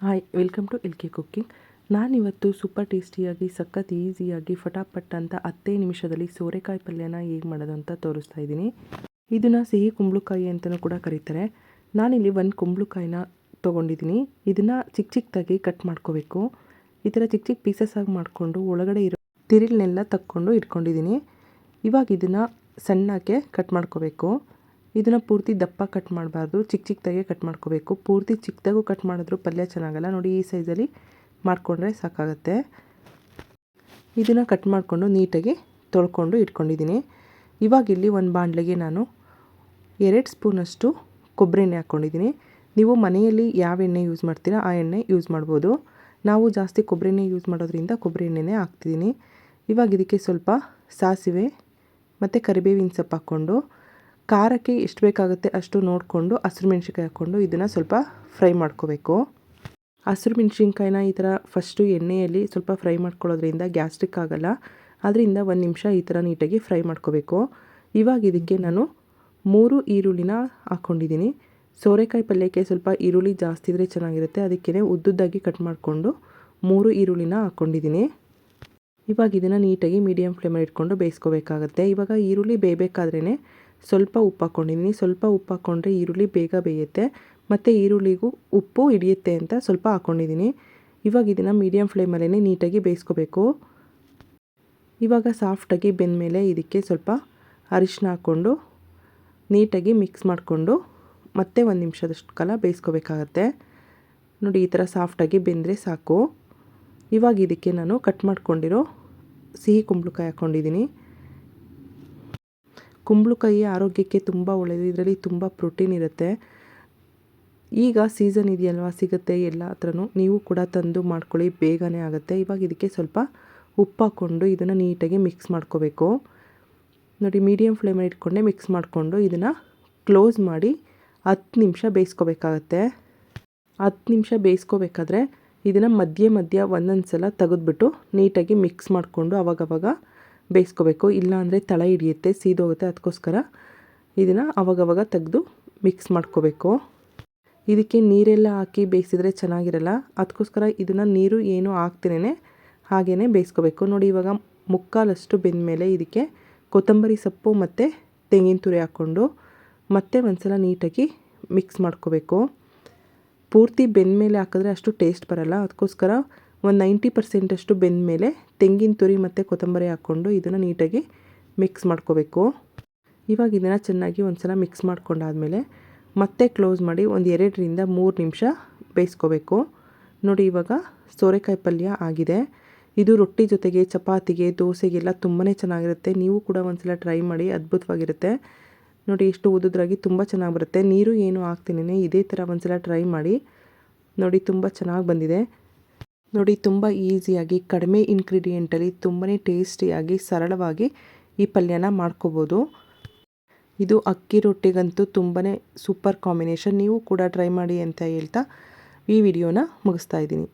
Hi welcome to L K cooking ನಾನಿವತ್ತು super ಟೇಸ್ಟಿಯಾಗಿ ಸಖತ್ ಈಸಿಯಾಗಿ ಫಟಾಫಟ್ ಅಂತ ಹತ್ತೇ ನಿಮಿಷದಲ್ಲಿ ಸೋರೆಕಾಯಿ ಪಲ್ಯನ ಹೇಗೆ ಮಾಡೋದು ಅಂತ ತೋರಿಸ್ತಾ ಇದ್ದೀನಿ. ಇದನ್ನು ಸಿಹಿ ಕುಂಬಳಕಾಯಿ ಅಂತಲೂ ಕೂಡ ಕರೀತಾರೆ. ನಾನಿಲ್ಲಿ ಒಂದು ಕುಂಬಳಕಾಯಿನ ತೊಗೊಂಡಿದ್ದೀನಿ. ಇದನ್ನು ಚಿಕ್ಕ ಚಿಕ್ಕದಾಗಿ ಕಟ್ ಮಾಡ್ಕೋಬೇಕು. ಈ ಥರ ಚಿಕ್ಕ ಚಿಕ್ಕ ಪೀಸಸ್ ಆಗಿ ಮಾಡಿಕೊಂಡು ಒಳಗಡೆ ಇರೋ ತಿರುಳನ್ನೆಲ್ಲ ತಕ್ಕೊಂಡು ಇಟ್ಕೊಂಡಿದ್ದೀನಿ. ಇವಾಗ ಇದನ್ನು ಸಣ್ಣಕ್ಕೆ ಕಟ್ ಮಾಡ್ಕೋಬೇಕು. ಇದನ್ನು ಪೂರ್ತಿ ದಪ್ಪ ಕಟ್ ಮಾಡಬಾರ್ದು ಚಿಕ್ಕ ಚಿಕ್ಕದಾಗೆ ಕಟ್ ಮಾಡ್ಕೋಬೇಕು. ಪೂರ್ತಿ ಚಿಕ್ಕದಾಗೂ ಕಟ್ ಮಾಡಿದ್ರು ಪಲ್ಯ ಚೆನ್ನಾಗಲ್ಲ. ನೋಡಿ ಈ ಸೈಜಲ್ಲಿ ಮಾಡಿಕೊಂಡ್ರೆ ಸಾಕಾಗುತ್ತೆ. ಇದನ್ನು ಕಟ್ ಮಾಡಿಕೊಂಡು ನೀಟಾಗಿ ತೊಳ್ಕೊಂಡು ಇಟ್ಕೊಂಡಿದ್ದೀನಿ. ಇವಾಗ ಇಲ್ಲಿ ಒಂದು ಬಾಣಲೆಗೆ ನಾನು ಎರಡು ಸ್ಪೂನಷ್ಟು ಕೊಬ್ಬರಿ ಎಣ್ಣೆ ಹಾಕ್ಕೊಂಡಿದ್ದೀನಿ. ನೀವು ಮನೆಯಲ್ಲಿ ಯಾವ ಎಣ್ಣೆ ಯೂಸ್ ಮಾಡ್ತೀರಾ ಆ ಎಣ್ಣೆ ಯೂಸ್ ಮಾಡ್ಬೋದು. ನಾವು ಜಾಸ್ತಿ ಕೊಬ್ಬರಿ ಎಣ್ಣೆ ಯೂಸ್ ಮಾಡೋದ್ರಿಂದ ಕೊಬ್ಬರಿ ಎಣ್ಣೆನೇ ಹಾಕ್ತಿದ್ದೀನಿ. ಇವಾಗ ಇದಕ್ಕೆ ಸ್ವಲ್ಪ ಸಾಸಿವೆ ಮತ್ತು ಕರಿಬೇವಿನ ಸೊಪ್ಪು ಹಾಕ್ಕೊಂಡು ಖಾರಕ್ಕೆ ಎಷ್ಟು ಬೇಕಾಗುತ್ತೆ ಅಷ್ಟು ನೋಡಿಕೊಂಡು, ಹಸಿರು ಮೆಣ್ಸಿನ್ಕಾಯಿ ಹಾಕ್ಕೊಂಡು ಇದನ್ನು ಸ್ವಲ್ಪ ಫ್ರೈ ಮಾಡ್ಕೋಬೇಕು. ಹಸಿರು ಮೆಣ್ಸಿನ್ಕಾಯಿನ ಈ ಥರ ಫಸ್ಟು ಎಣ್ಣೆಯಲ್ಲಿ ಸ್ವಲ್ಪ ಫ್ರೈ ಮಾಡ್ಕೊಳ್ಳೋದ್ರಿಂದ ಗ್ಯಾಸ್ಟ್ರಿಕ್ ಆಗಲ್ಲ. ಅದರಿಂದ ಒಂದು ನಿಮಿಷ ಈ ಥರ ನೀಟಾಗಿ ಫ್ರೈ ಮಾಡ್ಕೋಬೇಕು. ಇವಾಗ ಇದಕ್ಕೆ ನಾನು ಮೂರು ಈರುಳ್ಳಿನ ಹಾಕ್ಕೊಂಡಿದ್ದೀನಿ ಸೋರೆಕಾಯಿ ಪಲ್ಯಕ್ಕೆ ಸ್ವಲ್ಪ ಈರುಳ್ಳಿ ಜಾಸ್ತಿ ಇದ್ದರೆ ಚೆನ್ನಾಗಿರುತ್ತೆ. ಅದಕ್ಕೇ ಉದ್ದುದ್ದಾಗಿ ಕಟ್ ಮಾಡಿಕೊಂಡು ಮೂರು ಈರುಳ್ಳಿನ ಹಾಕ್ಕೊಂಡಿದ್ದೀನಿ ಇವಾಗ ಇದನ್ನು ನೀಟಾಗಿ ಮೀಡಿಯಮ್ ಫ್ಲೇಮಲ್ಲಿ ಇಟ್ಕೊಂಡು ಬೇಯಿಸ್ಕೋಬೇಕಾಗತ್ತೆ. ಇವಾಗ ಈರುಳ್ಳಿ ಬೇಯಬೇಕಾದ್ರೇ ಸ್ವಲ್ಪ ಉಪ್ಪು ಹಾಕ್ಕೊಂಡಿದ್ದೀನಿ ಸ್ವಲ್ಪ ಉಪ್ಪು ಹಾಕ್ಕೊಂಡ್ರೆ ಈರುಳ್ಳಿ ಬೇಗ ಬೇಯುತ್ತೆ. ಮತ್ತು ಈರುಳ್ಳಿಗೂ ಉಪ್ಪು ಹಿಡಿಯುತ್ತೆ ಅಂತ ಸ್ವಲ್ಪ ಹಾಕ್ಕೊಂಡಿದ್ದೀನಿ ಇವಾಗ ಇದನ್ನು ಮೀಡಿಯಮ್ ಫ್ಲೇಮಲ್ಲೇ ನೀಟಾಗಿ ಬೇಯಿಸ್ಕೋಬೇಕು. ಇವಾಗ ಸಾಫ್ಟಾಗಿ ಬೆಂದಮೇಲೆ ಇದಕ್ಕೆ ಸ್ವಲ್ಪ ಅರಿಶಿನ ಹಾಕ್ಕೊಂಡು ನೀಟಾಗಿ ಮಿಕ್ಸ್ ಮಾಡಿಕೊಂಡು ಮತ್ತೆ ಒಂದು ನಿಮಿಷದಷ್ಟು ಕಾಲ ಬೇಯಿಸ್ಕೋಬೇಕಾಗತ್ತೆ. ನೋಡಿ, ಈ ಥರ ಸಾಫ್ಟಾಗಿ ಬೆಂದರೆ ಸಾಕು. ಇವಾಗ ಇದಕ್ಕೆ ನಾನು ಕಟ್ ಮಾಡ್ಕೊಂಡಿರೋ ಸಿಹಿ ಕುಂಬಳಕಾಯಿ ಹಾಕ್ಕೊಂಡಿದ್ದೀನಿ ಕುಂಬಳಕಾಯಿ ಆರೋಗ್ಯಕ್ಕೆ ತುಂಬ ಒಳ್ಳೆಯದು ಇದರಲ್ಲಿ ತುಂಬ ಪ್ರೋಟೀನ್ ಇರುತ್ತೆ. ಈಗ ಸೀಸನ್ ಇದೆಯಲ್ವಾ? ಸಿಗುತ್ತೆ ಎಲ್ಲ ಹತ್ರನೂ. ನೀವು ಕೂಡ ತಂದು ಮಾಡ್ಕೊಳ್ಳಿ. ಬೇಗನೆ ಆಗುತ್ತೆ. ಇವಾಗ ಇದಕ್ಕೆ ಸ್ವಲ್ಪ ಉಪ್ಪು ಹಾಕ್ಕೊಂಡು ಇದನ್ನು ನೀಟಾಗಿ ಮಿಕ್ಸ್ ಮಾಡ್ಕೋಬೇಕು. ನೋಡಿ ಮೀಡಿಯಮ್ ಫ್ಲೇಮಲ್ಲಿ ಇಟ್ಕೊಂಡೆ ಮಿಕ್ಸ್ ಮಾಡಿಕೊಂಡು ಇದನ್ನು ಕ್ಲೋಸ್ ಮಾಡಿ ಹತ್ತು ನಿಮಿಷ ಬೇಯಿಸ್ಕೋಬೇಕಾಗತ್ತೆ. ಹತ್ತು ನಿಮಿಷ ಬೇಯಿಸ್ಕೋಬೇಕಾದ್ರೆ ಇದನ್ನು ಮಧ್ಯೆ ಮಧ್ಯ ಒಂದೊಂದು ಸಲ ತೆಗೆದ್ಬಿಟ್ಟು ನೀಟಾಗಿ ಮಿಕ್ಸ್ ಮಾಡಿಕೊಂಡು ಅವಾಗವಾಗ ಬೇಯಿಸ್ಕೋಬೇಕು. ಇಲ್ಲಾಂದರೆ ತಳ ಹಿಡಿಯುತ್ತೆ, ಸೀದೋಗುತ್ತೆ. ಅದಕ್ಕೋಸ್ಕರ ಇದನ್ನು ಅವಾಗವಾಗ ತೆಗೆದು ಮಿಕ್ಸ್ ಮಾಡ್ಕೋಬೇಕು. ಇದಕ್ಕೆ ನೀರೆಲ್ಲ ಹಾಕಿ ಬೇಯಿಸಿದ್ರೆ ಚೆನ್ನಾಗಿರಲ್ಲ. ಅದಕ್ಕೋಸ್ಕರ ಇದನ್ನು ನೀರು ಏನು ಹಾಕ್ತಿನೇ ಹಾಗೇ ಬೇಯಿಸ್ಕೋಬೇಕು. ನೋಡಿ, ಇವಾಗ ಮುಕ್ಕಾಲಷ್ಟು ಬೆಂದ ಮೇಲೆ ಇದಕ್ಕೆ ಕೊತ್ತಂಬರಿ ಸೊಪ್ಪು ಮತ್ತು ತೆಂಗಿನ ತುರಿ ಹಾಕ್ಕೊಂಡು ಮತ್ತೆ ಒಂದು ಸಲ ನೀಟಾಗಿ ಮಿಕ್ಸ್ ಮಾಡ್ಕೋಬೇಕು. ಪೂರ್ತಿ ಬೆಂದ ಮೇಲೆ ಹಾಕಿದ್ರೆ ಅಷ್ಟು ಟೇಸ್ಟ್ ಬರಲ್ಲ. ಅದಕ್ಕೋಸ್ಕರ ಒಂದು ನೈಂಟಿ ಪರ್ಸೆಂಟಷ್ಟು ಬೆಂದ ಮೇಲೆ ತೆಂಗಿನ ತುರಿ ಮತ್ತು ಕೊತ್ತಂಬರಿ ಹಾಕ್ಕೊಂಡು ಇದನ್ನು ನೀಟಾಗಿ ಮಿಕ್ಸ್ ಮಾಡ್ಕೋಬೇಕು. ಇವಾಗ ಇದನ್ನು ಚೆನ್ನಾಗಿ ಒಂದು ಸಲ ಮಿಕ್ಸ್ ಮಾಡ್ಕೊಂಡಾದಮೇಲೆ ಮತ್ತೆ ಕ್ಲೋಸ್ ಮಾಡಿ ಒಂದು ಎರಡರಿಂದ ಮೂರು ನಿಮಿಷ ಬೇಯಿಸ್ಕೋಬೇಕು. ನೋಡಿ ಇವಾಗ ಸೋರೆಕಾಯಿ ಪಲ್ಯ ಆಗಿದೆ. ಇದು ರೊಟ್ಟಿ ಜೊತೆಗೆ ಚಪಾತಿಗೆ ದೋಸೆಗೆಲ್ಲ ತುಂಬಾ ಚೆನ್ನಾಗಿರುತ್ತೆ. ನೀವು ಕೂಡ ಒಂದ್ಸಲ ಟ್ರೈ ಮಾಡಿ ಅದ್ಭುತವಾಗಿರುತ್ತೆ. ನೋಡಿ ಎಷ್ಟು ಉದುದ್ರಾಗಿ ತುಂಬ ಚೆನ್ನಾಗಿ ಬರುತ್ತೆ. ನೀರು ಏನು ಹಾಕ್ತೀನಿ ಇದೇ ಥರ ಒಂದು ಸಲ ಟ್ರೈ ಮಾಡಿ ನೋಡಿ ತುಂಬ ಚೆನ್ನಾಗಿ ಬಂದಿದೆ. ನೋಡಿ, ತುಂಬ ಈಸಿಯಾಗಿ, ಕಡಿಮೆ ಇನ್ಗ್ರೀಡಿಯೆಂಟಲ್ಲಿ ತುಂಬಾ ಟೇಸ್ಟಿಯಾಗಿ ಸರಳವಾಗಿ ಈ ಪಲ್ಯನ ಮಾಡ್ಕೋಬೋದು. ಇದು ಅಕ್ಕಿ ರೊಟ್ಟಿಗಂತೂ ತುಂಬಾ ಸೂಪರ್ ಕಾಂಬಿನೇಷನ್ ನೀವು ಕೂಡ ಟ್ರೈ ಮಾಡಿ ಅಂತ ಹೇಳ್ತಾ ಈ ವಿಡಿಯೋನ ಮುಗಿಸ್ತಾ ಇದ್ದೀನಿ.